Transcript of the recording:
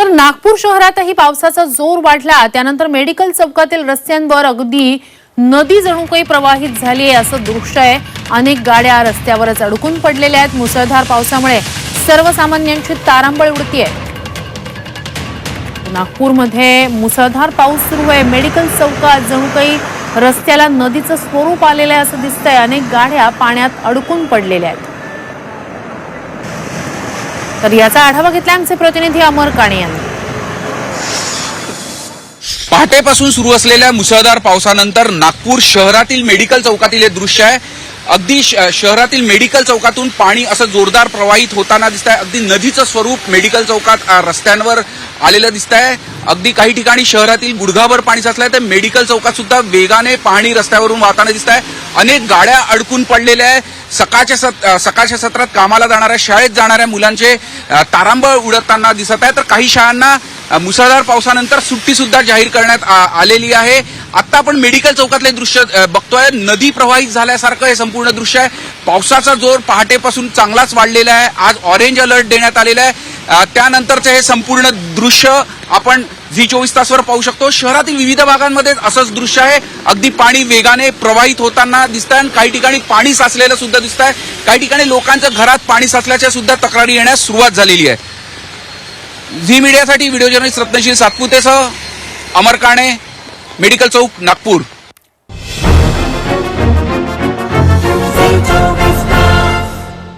तर नागपूर शहरातही पावसाचा जोर वाढला. त्यानंतर मेडिकल चौकातील रस्त्यांवर अगदी नदी जणू काही प्रवाहित झाली आहे असं दृश्य आहे. अनेक गाड्या रस्त्यावरच अडकून पडलेल्या आहेत. मुसळधार पावसामुळे सर्वसामान्यांची तारांबळ उडती आहे नागपूरमध्ये मुसळधार पाऊस सुरू आहे. मेडिकल चौकात जणू काही रस्त्याला नदीचं स्वरूप आलेलं आहे असं दिसतंय. अनेक गाड्या पाण्यात अडकून पडलेल्या आहेत. तर याचा आढावा घेतला आमचे प्रतिनिधी अमर काणे यांनी. पहाटेपासून सुरू असलेल्या मुसळधार पावसानंतर नागपूर शहरातील मेडिकल चौकातील हे दृश्य आहे. अगदी श- शहरातील मेडिकल चौकातून पाणी असं जोरदार प्रवाहित होताना दिसत आहे अगदी नदीचं स्वरूप मेडिकल चौकात रस्त्यांवर आलेलं दिसत आहे अगदी काही ठिकाणी शहरातील गुडघाभर पाणी साचलंय. तर मेडिकल चौकात सुद्धा वेगाने पाणी रस्त्यावरून वाहताना दिसत आहे अनेक गाड्या अडकून पडलेल्या आहे सकाळच्या सत सकाळच्या सत्रात कामाला जाणाऱ्या शाळेत जाणाऱ्या मुलांचे तारांबळ उडताना दिसत आहे. तर काही शाळांना मुसळधार पावसानंतर सुट्टी सुद्धा जाहीर करण्यात आलेली आहे. आता आपण मेडिकल चौकातले दृश्य बघतोय. नदी प्रवाहित झाल्यासारखं हे संपूर्ण दृश्य आहे. पावसाचा जोर पहाटेपासून चांगलाच वाढलेला आहे. आज ऑरेंज अलर्ट देण्यात आलेला आहे. त्यानंतरचं हे संपूर्ण दृश्य आपण झी चोवीस तासवर पाहू शकतो. शहरातील विविध भागांमध्ये असंच दृश्य आहे. अगदी पाणी वेगाने प्रवाहित होताना दिसत आहे काही ठिकाणी पाणी साचलेलं सुद्धा दिसत आहे काही ठिकाणी लोकांच्या घरात पाणी साचल्याच्या सुद्धा तक्रारी येण्यास सुरुवात झालेली आहे. झी मीडियासाठी व्हिडिओ जर्नलिस्ट रत्नशील सातपुतेसह अमर काणे. मेडिकल चौक नागपूर.